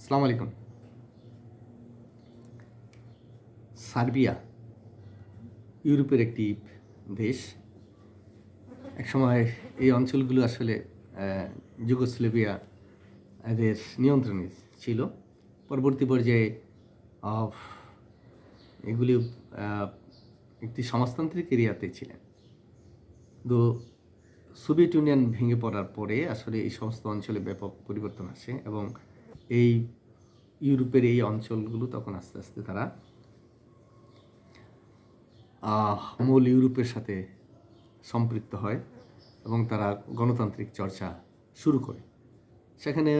আসসালামু আলাইকুম। সার্বিয়া ইউরোপের একটি দেশ। একসময় এই অঞ্চলগুলো আসলে যুগোস্লেভিয়া এদের নিয়ন্ত্রণে ছিল। পরবর্তী পর্যায়ে আহ, এগুলি একটি সমাজতান্ত্রিক এরিয়াতে ছিলেন। তো সোভিয়েত ইউনিয়ন ভেঙে পড়ার পরে আসলে এই সমস্ত অঞ্চলে ব্যাপক পরিবর্তন আসে এবং এই ইউরোপের এই অঞ্চলগুলো তখন আস্তে আস্তে তারা মূল ইউরোপের সাথে সম্পৃক্ত হয় এবং তারা গণতান্ত্রিক চর্চা শুরু করে। সেখানে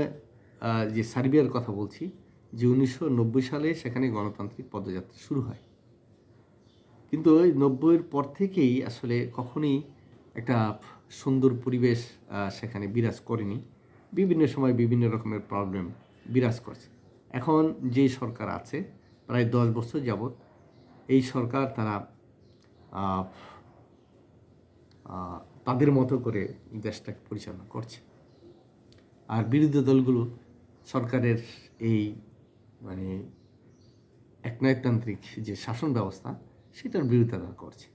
যে সার্বিয়ার কথা বলছি, যে উনিশশো নব্বই সালে সেখানে গণতান্ত্রিক পদযাত্রা শুরু হয়। কিন্তু ওই নব্বইয়ের পর থেকেই আসলে কখনোই একটা সুন্দর পরিবেশ সেখানে বিরাজ করেনি। বিভিন্ন সময় বিভিন্ন রকমের প্রবলেম বিরাজ করছে। এখন যে সরকার আছে, প্রায় দশ বছর যাবৎ এই সরকার তারা তাদের মতো করে দেশটাকে পরিচালনা করছে। আর বিরোধী দলগুলো সরকারের এই মানে একনায়কতান্ত্রিক যে শাসন ব্যবস্থা, সেটার বিরোধিতা করছে।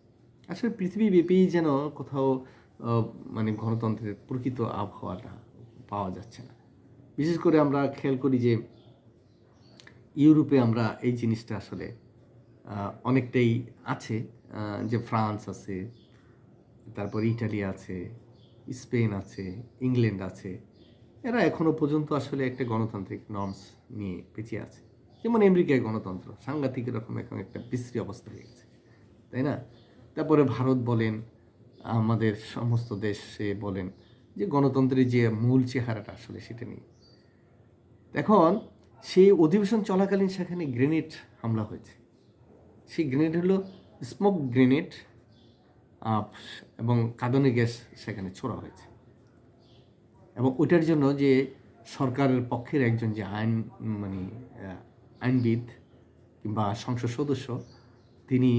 আসলে পৃথিবীব্যাপী যেন কোথাও মানে গণতন্ত্রের প্রকৃত আবহাওয়াটা পাওয়া যাচ্ছে না। বিশেষ করে আমরা খেয়াল করি যে ইউরোপে আমরা এই জিনিসটা আসলে অনেকটাই আছে যে ফ্রান্স আছে, তারপর ইটালি আছে, স্পেন আছে, ইংল্যান্ড আছে, এরা এখনও পর্যন্ত আসলে একটা গণতান্ত্রিক নর্মস নিয়ে বেঁচে আছে। যেমন আমেরিকায় গণতন্ত্র, সাংঘাতিক রকম এখন একটা বিশ্রী অবস্থা হয়ে গেছে, তাই না? তারপরে ভারত বলেন, আমাদের সমস্ত দেশে বলেন যে গণতন্ত্রের যে মূল চেহারাটা আসলে সেটা নেই এখন সেই অধিবেশন চলাকালীন সেখানে গ্রেনেড হামলা হয়েছে। সেই গ্রেনেড হলো স্মোক গ্রেনেড এবং কাঁদনে গ্যাস সেখানে ছোড়া হয়েছে। এবং ওইটার জন্য যে সরকারের পক্ষের একজন যে আইন মানে আইনবিদ কিংবা সংসদ সদস্য, তিনি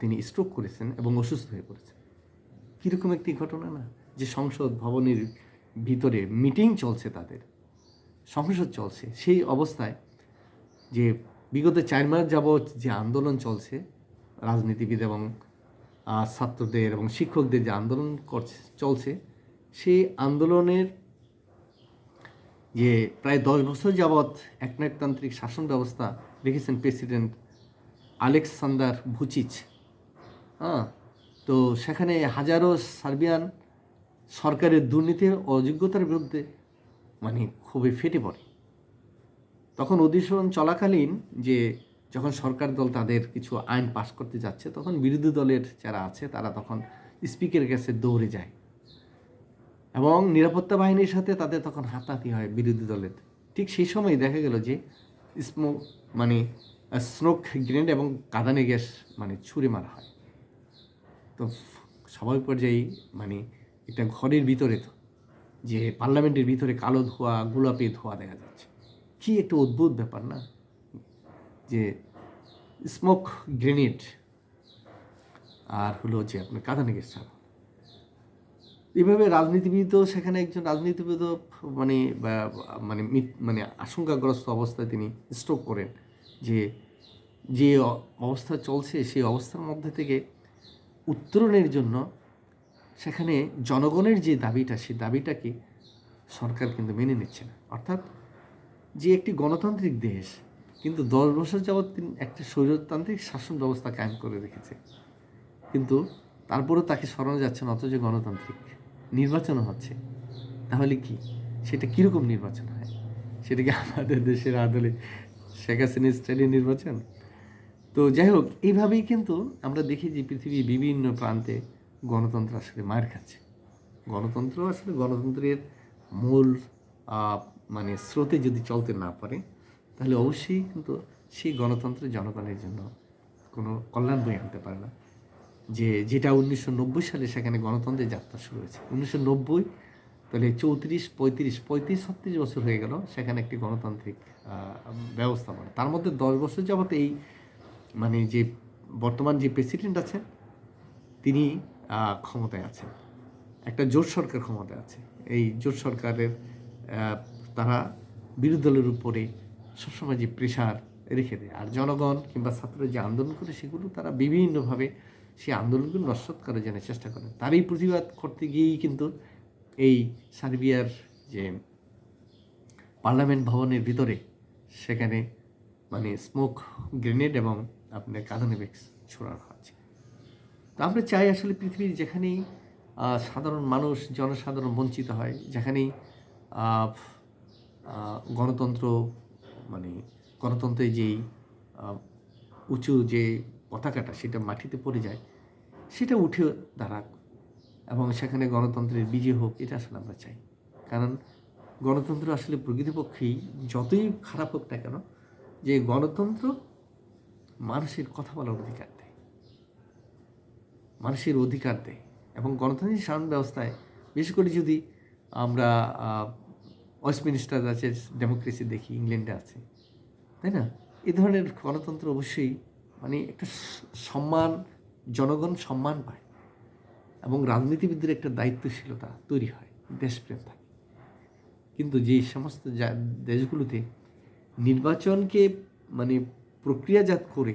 তিনি স্ট্রোক করেছেন এবং অসুস্থ হয়ে পড়েছেন। কীরকম একটি ঘটনা না? যে সংসদ ভবনের ভিতরে মিটিং চলছে তাদের। সংসদ চলছে। সেই অবস্থায় যে বিগত চার মাস যাবৎ যে আন্দোলন চলছে, রাজনীতিবিদ এবং ছাত্রদের এবং শিক্ষকদের যে আন্দোলন করছে, চলছে, সেই আন্দোলনের যে প্রায় দশ বছর যাবৎ একনায়কতান্ত্রিক শাসন ব্যবস্থা রেখেছেন প্রেসিডেন্ট আলেকসান্দার ভুচিচ। হ্যাঁ তো সেখানে হাজারো সার্বিয়ান সরকারের দুর্নীতির অযোগ্যতার বিরুদ্ধে মানে খুবই ফেটে পড়ে। তখন অধিবেশন চলাকালীন যে যখন সরকার দল তাদের কিছু আইন পাশ করতে যাচ্ছে, তখন বিরোধী দলের যারা আছে, তারা তখন স্পিকারের কাছে দৌড়ে যায় এবং নিরাপত্তা বাহিনীর সাথে তাদের তখন হাতাহাতি হয় বিরোধী দলের। ঠিক সেই সময় দেখা গেল যে স্মোক মানে স্নোক গ্রেনেড এবং কাঁদানে গ্যাস মানে ছুঁড়ে মারা হয়। তো স্বাভাবিক পর্যায়ে মানে একটা ঘরের ভিতরে তো যে পার্লামেন্টের ভিতরে কালো ধোঁয়া, গোলাপি ধোঁয়া দেখা যাচ্ছে। কি একটা অদ্ভুত ব্যাপার না? যে স্মোক গ্রেনেড আর হলো যে আপনার কাঁদানে গ্যাস ছাড়া এইভাবে রাজনীতিবিদও সেখানে একজন রাজনীতিবিদও মানে মানে মানে আশঙ্কাগ্রস্ত অবস্থায় তিনি স্ট্রোক করেন যে যে অবস্থা চলছে সেই অবস্থার মধ্যে থেকে উত্তরণের জন্য সেখানে জনগণের যে দাবিটা সেই দাবিটাকে সরকার কিন্তু মেনে নিচ্ছে না। অর্থাৎ যে একটি গণতান্ত্রিক দেশ, কিন্তু দশ বছর যাবৎ তিনি একটা স্বৈরতান্ত্রিক শাসন ব্যবস্থা কায়েম করে রেখেছে, কিন্তু তারপরেও তাকে সরানো যাচ্ছে না, অথচ গণতান্ত্রিক নির্বাচন হচ্ছে। তাহলে কি? সেটা কীরকম নির্বাচন হয়? সেটা কি আমাদের দেশের আদলে শেখ হাসিনা স্টাইলের নির্বাচন? তো যাই হোক, এইভাবেই কিন্তু আমরা দেখি যে পৃথিবীর বিভিন্ন প্রান্তে গণতন্ত্র আসলে মায়ের খাচ্ছে গণতন্ত্র আসলে গণতন্ত্রের মূল মানে স্রোতে যদি চলতে না পারে, তাহলে অবশ্যই কিন্তু সেই গণতন্ত্র জনগণের জন্য কোনো কল্যাণ বই আনতে পারে না। যে, যেটা উনিশশো নব্বই সালে সেখানে গণতন্ত্রের যাত্রা শুরু হয়েছে। উনিশশো নব্বই, তাহলে চৌত্রিশ, পঁয়ত্রিশ পঁয়ত্রিশ, ছত্রিশ বছর হয়ে গেল সেখানে একটি গণতান্ত্রিক ব্যবস্থাপনা। তার মধ্যে দশ বছর যাবত এই মানে যে বর্তমান যে প্রেসিডেন্ট আছেন, তিনি ক্ষমতায় আছে একটা জোট সরকার ক্ষমতায় আছে। এই জোট সরকারের তারা বিরোধী দলের উপরে সবসময় যে প্রেশার রেখে দেয়। আর জনগণ কিংবা ছাত্ররা যে আন্দোলন করে, সেগুলো তারা বিভিন্নভাবে সেই আন্দোলনগুলো নস্বত করার জন্য চেষ্টা করে তারই প্রতিবাদ করতে গিয়েই কিন্তু এই সার্বিয়ার যে পার্লামেন্ট ভবনের ভিতরে সেখানে মানে স্মোক গ্রেনেড এবং আপনার কাঁদানে ছোড়ানো হচ্ছে তো আমরা চাই আসলে পৃথিবীর যেখানেই সাধারণ মানুষ, জনসাধারণ বঞ্চিত হয়, যেখানেই গণতন্ত্র মানে গণতন্ত্রের যেই উঁচু যে পতাকাটা সেটা মাটিতে পড়ে যায়, সেটা উঠে দাঁড়াক এবং সেখানে গণতন্ত্রের বিজয় হোক, এটা আসলে আমরা চাই। কারণ গণতন্ত্র আসলে প্রকৃতপক্ষেই যতই খারাপ হোক না কেন, যে গণতন্ত্র মানুষের কথা বলার অধিকার। মানুষের অধিকার দেয় এবং গণতান্ত্রিক শাসন ব্যবস্থায়, বিশেষ করে যদি আমরা ওয়েস্টমিনিস্টার আছে ডেমোক্রেসি দেখি ইংল্যান্ডে আছে, তাই না? এ ধরনের গণতন্ত্র অবশ্যই মানে একটা সম্মান, জনগণ সম্মান পায় এবং রাজনীতিবিদদের একটা দায়িত্বশীলতা তৈরি হয়, দেশপ্রেম থাকে। কিন্তু যে সমস্ত দেশগুলোতে নির্বাচনকে মানে প্রক্রিয়াজাত করে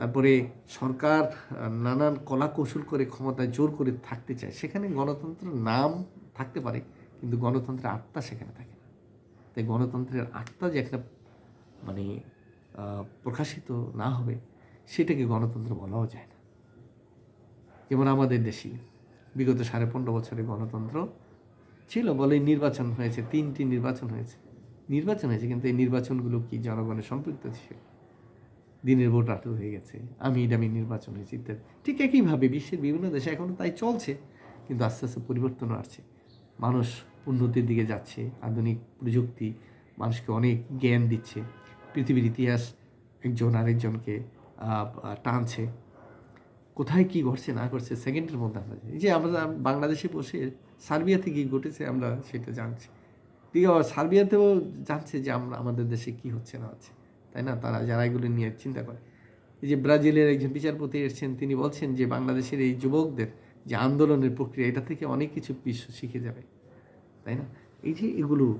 তারপরে সরকার নানান কলা কৌশল করে ক্ষমতায় জোর করে থাকতে চায়। সেখানে গণতন্ত্রের নাম থাকতে পারে, কিন্তু গণতন্ত্রের আত্মা সেখানে থাকে না। তাই গণতন্ত্রের আত্মা যে একটা মানে প্রকাশিত না হবে, সেটাকে গণতন্ত্র বলাও যায় না। যেমন আমাদের দেশে বিগত সাড়ে পনেরো বছরে গণতন্ত্র ছিল বলে নির্বাচন হয়েছে, তিনটি নির্বাচন হয়েছে। নির্বাচন হয়েছে, কিন্তু এই নির্বাচনগুলো কি জনগণের সম্পৃক্ত ছিল? দিনের ভোট রাতে হয়ে গেছে। আমি দামি নির্বাচন হয়েছে ইত্যাদি ঠিক একইভাবে বিশ্বের বিভিন্ন দেশে এখনও তাই চলছে, কিন্তু আস্তে আস্তে পরিবর্তনও আসছে। মানুষ উন্নতির দিকে যাচ্ছে, আধুনিক প্রযুক্তি মানুষকে অনেক জ্ঞান দিচ্ছে। পৃথিবীর ইতিহাস একজন আরেকজনকে টানছে। কোথায় কি ঘটছে, না ঘটছে সেকেন্ডের মধ্যে আমরা জানি। যে আমরা বাংলাদেশে বসে সার্বিয়াতে কি ঘটেছে আমরা সেটা জানছি। ঠিক সার্বিয়াতেও জানছে যে আমরা, আমাদের দেশে কি হচ্ছে, না হচ্ছে। তাই না? তারা যারা এগুলো নিয়ে চিন্তা করে। এই যে ব্রাজিলের একজন বিচারপতি এসেছেন, তিনি বলছেন যে বাংলাদেশের এই যুবকদের যে আন্দোলনের প্রক্রিয়া, এটা থেকে অনেক কিছু বিশ্ব শিখে যাবে। তাই না? এই যে এগুলো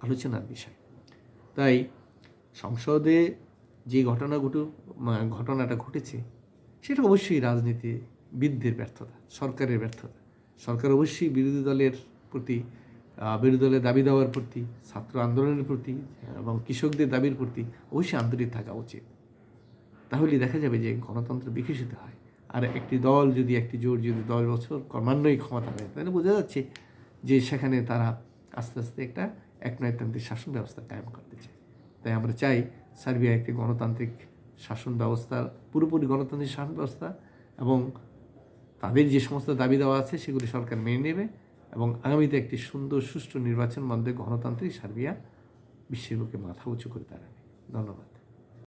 আলোচনার বিষয়। তাই সংসদে যে ঘটনা ঘটু ঘটনাটা ঘটেছে, সেটা অবশ্যই রাজনীতি রাজনীতিবিদদের ব্যর্থতা, সরকারের ব্যর্থতা। সরকার অবশ্যই বিরোধী দলের প্রতি বিরোধী দলের দাবি দেওয়ার প্রতি, ছাত্র আন্দোলনের প্রতি, এবং কৃষকদের দাবির প্রতি অবশ্যই আন্তরিক থাকা উচিত। তাহলে দেখা যাবে যে গণতন্ত্র বিকশিত হয়। আর একটি দল যদি একটি জোর যদি দশ বছর ক্রমান্বয়ে ক্ষমতা হয়, তাহলে বোঝা যাচ্ছে যে সেখানে তারা আস্তে আস্তে একটা একনায়তান্ত্রিক শাসন ব্যবস্থা কায়েম করতে চায় তাই আমরা চাই সার্বিয়া একটি গণতান্ত্রিক শাসন ব্যবস্থা, পুরোপুরি গণতান্ত্রিক শাসন ব্যবস্থা, এবং তাদের যে সমস্ত দাবি দেওয়া আছে সেগুলি সরকার মেনে নেবে। এবং আগামীতে একটি সুন্দর, সুষ্ঠু নির্বাচন মধ্যে গণতান্ত্রিক সার্বিয়া বিশ্বের বুকে মাথা উঁচু করে দাঁড়াবে। ধন্যবাদ।